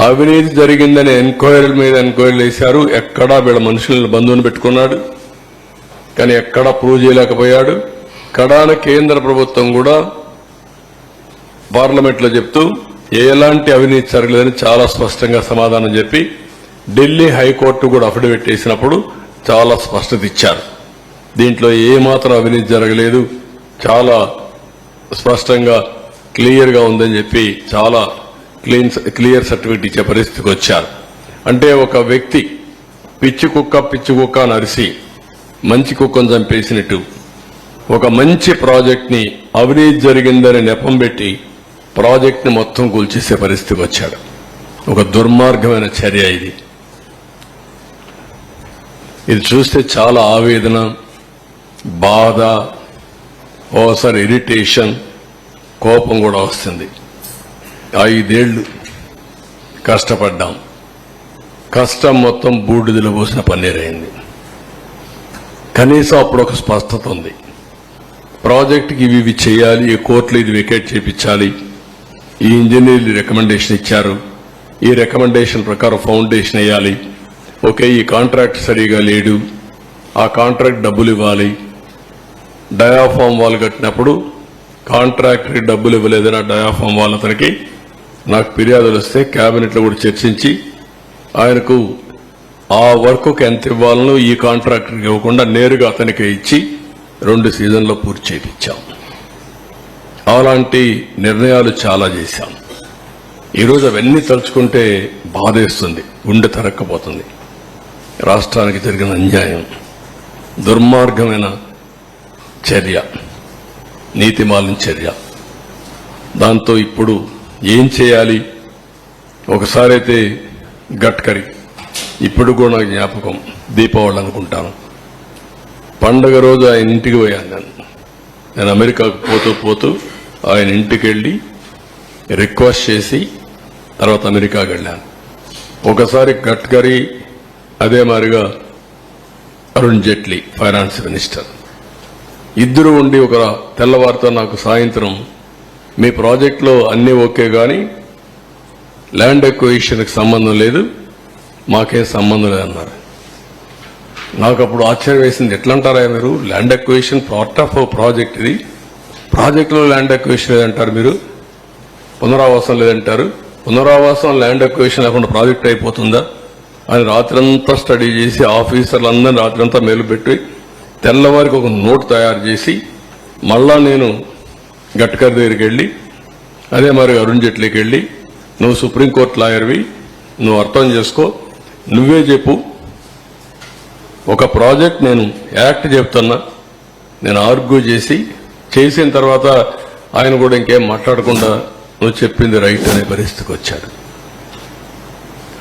అవినీతి జరిగిందని ఎంక్వైరీల మీద ఎంక్వైరీలు వేశారు. ఎక్కడా వీళ్ళ మనుషులను బంధువుని పెట్టుకున్నాడు. కానీ ఎక్కడా ప్రూవ్ చేయలేకపోయాడు. కడాన కేంద్ర ప్రభుత్వం కూడా పార్లమెంట్లో చెప్తూ ఎలాంటి అవినీతి జరగలేదని చాలా స్పష్టంగా సమాధానం చెప్పి ఢిల్లీ హైకోర్టు కూడా అఫిడవిట్ వేసినప్పుడు చాలా స్పష్టత ఇచ్చారు. దీంట్లో ఏ మాత్రం అవినీతి జరగలేదు. చాలా స్పష్టంగా క్లియర్గా ఉందని చెప్పి చాలా క్లీన్ క్లియర్ సర్టిఫికేట్ ఇచ్చే పరిస్థితికి వచ్చారు. అంటే ఒక వ్యక్తి పిచ్చి కుక్క పిచ్చి కుక్క నరిసి మంచి కుక్కను చంపేసినట్టు ఒక మంచి ప్రాజెక్ట్ని అవినీతి జరిగిందని నెపం పెట్టి ప్రాజెక్ట్ని మొత్తం కూల్చేసే పరిస్థితికి వచ్చాడు. ఒక దుర్మార్గమైన చర్య ఇది. ఇది చూస్తే చాలా ఆవేదన బాధ ఓసారి ఇరిటేషన్ కోపం కూడా వస్తుంది. ఐదేళ్ళు కష్టపడ్డాం. కష్టం మొత్తం బూడిదలో పోసిన పన్నీరైంది కనీసం అప్పుడు ఒక స్పష్టత ఉంది. ప్రాజెక్టుకి ఇవి ఇవి చేయాలి ఈ కోర్టులో ఇది వికెట్ చేపించాలి. ఈ ఇంజనీర్లు రికమెండేషన్ ఇచ్చారు. ఈ రికమెండేషన్ ప్రకారం ఫౌండేషన్ వేయాలి. ఓకే ఈ కాంట్రాక్ట్ సరిగా లేడు. ఆ కాంట్రాక్ట్ డబ్బులు ఇవ్వాలి. డయాఫామ్ వాల్ కట్టినప్పుడు కాంట్రాక్ట్ డబ్బులు ఇవ్వలేదని ఆ డయాఫామ్ వాళ్ళ అతనికి నాకు ఫిర్యాదులు వస్తే క్యాబినెట్లో కూడా చర్చించి ఆయనకు ఆ వర్క్కి ఎంత ఇవ్వాలనో ఈ కాంట్రాక్టర్కి ఇవ్వకుండా నేరుగా అతనికి ఇచ్చి రెండు సీజన్లో పూర్తి చేయించాం. అలాంటి నిర్ణయాలు చాలా చేశాం. ఈరోజు అవన్నీ తలుచుకుంటే బాధేస్తుంది గుండె తరక్కపోతుంది. రాష్ట్రానికి జరిగిన అన్యాయం దుర్మార్గమైన చర్య నీతిమాలిన చర్య. దాంతో ఇప్పుడు ఏం చేయాలి? ఒకసారి అయితే గట్కరి. ఇప్పుడు కూడా నాకు జ్ఞాపకం దీపావళి అనుకుంటాను. పండగ రోజు ఆయన ఇంటికి పోయాను నేను. నేను అమెరికాకు పోతూ పోతూ ఆయన ఇంటికి వెళ్ళి రిక్వెస్ట్ చేసి తర్వాత అమెరికాకి వెళ్ళాను. ఒకసారి గట్కరీ అదే మాదిరిగా అరుణ్ జైట్లీ ఫైనాన్స్ మినిస్టర్. ఇద్దరు ఉండి ఒక తెల్లవారితో నాకు సాయంత్రం మీ ప్రాజెక్టులో అన్నీ ఓకే కానీ ల్యాండ్ ఎక్వేషన్కి సంబంధం లేదు మాకేం సంబంధం లేదన్నారు. నాకు అప్పుడు ఆశ్చర్యం వేసింది ఎట్లంటారా మీరు? Land acquisition part of project ఇది. ప్రాజెక్టులో ల్యాండ్ ఎక్వేషన్ లేదంటారు మీరు. పునరావాసం లేదంటారు. పునరావాసం ల్యాండ్ ఎక్వేషన్ లేకుండా ప్రాజెక్ట్ అయిపోతుందా? అని రాత్రంతా స్టడీ చేసి ఆఫీసర్లందరినీ రాత్రంతా మేలుపెట్టి తెల్లవారికి ఒక నోట్ తయారు చేసి మళ్ళా నేను గట్కర్ దగ్గరికి వెళ్ళి అదే మరి అరుణ్ జైట్లీకి వెళ్ళి నువ్వు సుప్రీంకోర్టు లాయర్వి నువ్వు అర్థం చేసుకో నువ్వే చెప్పు. ఒక ప్రాజెక్ట్ నేను యాక్ట్ చెప్తున్నా నేను ఆర్గ్యూ చేసి చేసిన తర్వాత ఆయన కూడా ఇంకేం మాట్లాడకుండా నువ్వు చెప్పింది రైట్ అనే పరిస్థితికి వచ్చాడు.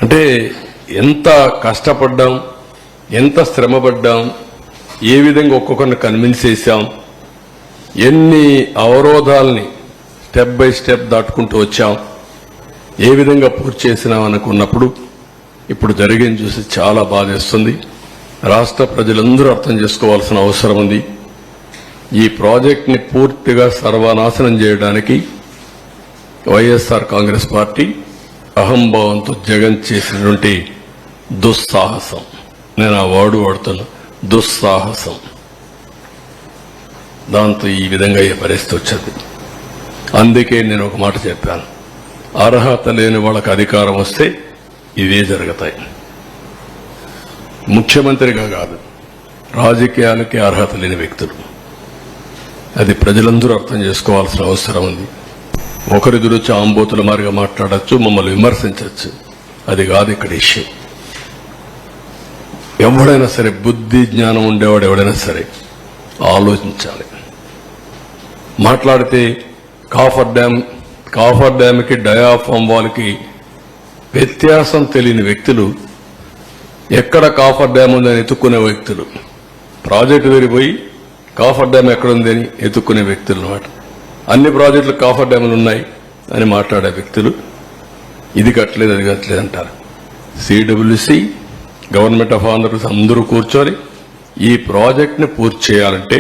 అంటే ఎంత కష్టపడ్డాం ఎంత శ్రమపడ్డాం ఏ విధంగా ఒక్కొక్కరిని కన్విన్స్ చేశాం ఎన్ని అవరోధాలని స్టెప్ బై స్టెప్ దాటుకుంటూ వచ్చాం. ఏ విధంగా పూర్తి చేసినాం అనుకున్నప్పుడు ఇప్పుడు జరిగింది చూసి చాలా బాధేస్తుంది. రాష్ట్ర ప్రజలందరూ అర్థం చేసుకోవాల్సిన అవసరం ఉంది. ఈ ప్రాజెక్ట్ని పూర్తిగా సర్వనాశనం చేయడానికి వైఎస్ఆర్ కాంగ్రెస్ పార్టీ అహంభావంతో జగన్ చేసినటువంటి దుస్సాహసం. నేను ఆ వాడు వాడుతున్నా దుస్సాహసం. దాంతో ఈ విధంగా ఈ పరిస్థితి వచ్చింది. అందుకే నేను ఒక మాట చెప్పాను. అర్హత లేని వాళ్ళకి అధికారం వస్తే ఇవే జరుగుతాయి. ముఖ్యమంత్రిగా కాదు రాజకీయాలకి అర్హత లేని వ్యక్తులు. అది ప్రజలందరూ అర్థం చేసుకోవాల్సిన అవసరం ఉంది. ఒకరి గురించి ఆంబోతుల మారిగా మాట్లాడచ్చు మమ్మల్ని విమర్శించవచ్చు అది కాదు ఇక్కడ ఇష్యూ. ఎవడైనా సరే బుద్ధి జ్ఞానం ఉండేవాడు ఎవడైనా సరే ఆలోచించాలి. మాట్లాడితే కాఫర్ డ్యామ్ కాఫర్ డ్యామ్కి డయాఫామ్ వాళ్ళకి వ్యత్యాసం తెలియని వ్యక్తులు ఎక్కడ కాఫర్ డ్యామ్ ఉందని ఎత్తుక్కునే వ్యక్తులు. ప్రాజెక్టు వెళ్ళిపోయి కాఫర్ డ్యామ్ ఎక్కడ ఉందని ఎత్తుక్కునే వ్యక్తులు అన్నమాట. అన్ని ప్రాజెక్టులు కాఫర్ డ్యాములు ఉన్నాయి అని మాట్లాడే వ్యక్తులు ఇది కట్టలేదు అది కట్టలేదు అంటారు. సిడబ్ల్యూసి గవర్నమెంట్ ఆఫ్ ఆంధ్రప్రదేశ్ అందరూ కూర్చొని ఈ ప్రాజెక్ట్ని పూర్తి చేయాలంటే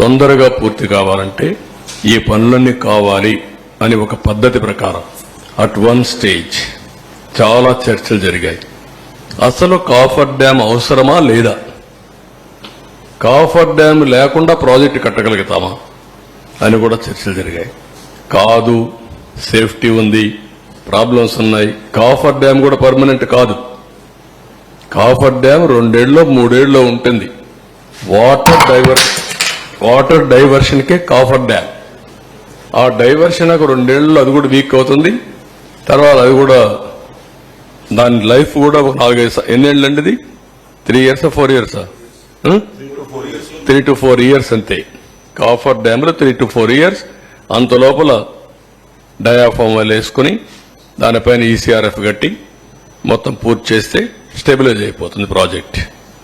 తొందరగా పూర్తి కావాలంటే ఈ పనులన్నీ కావాలి అని ఒక పద్ధతి ప్రకారం. అట్ వన్ స్టేజ్ చాలా చర్చలు జరిగాయి. అసలు కాఫర్ డ్యామ్ అవసరమా లేదా? కాఫర్ డ్యామ్ లేకుండా ప్రాజెక్టు కట్టగలుగుతామా అని కూడా చర్చలు జరిగాయి. కాదు సేఫ్టీ ఉంది ప్రాబ్లమ్స్ ఉన్నాయి. కాఫర్ డ్యామ్ కూడా పర్మనెంట్ కాదు. కాఫర్ డ్యామ్ రెండేళ్ళలో మూడేళ్ళలో ఉంటుంది. వాటర్ డైవర్షన్ వాటర్ డైవర్షన్కే కాఫర్ డ్యామ్ ఆ డైవర్షన్ ఒక రెండేళ్ళు అది కూడా వీక్ అవుతుంది. తర్వాత అది కూడా దాని లైఫ్ కూడా ఒక నాలుగైదు ఎన్నేళ్ళు అండి ఇది three years four years? Three to four years అంతే. కాఫర్ డ్యామ్లో త్రీ టు ఫోర్ ఇయర్స్. అంత లోపల డయాఫామ్ వాళ్ళు వేసుకుని దానిపైన ఈసీఆర్ఎఫ్ కట్టి మొత్తం పూర్తి చేస్తే స్టెబిలైజ్ అయిపోతుంది ప్రాజెక్ట్.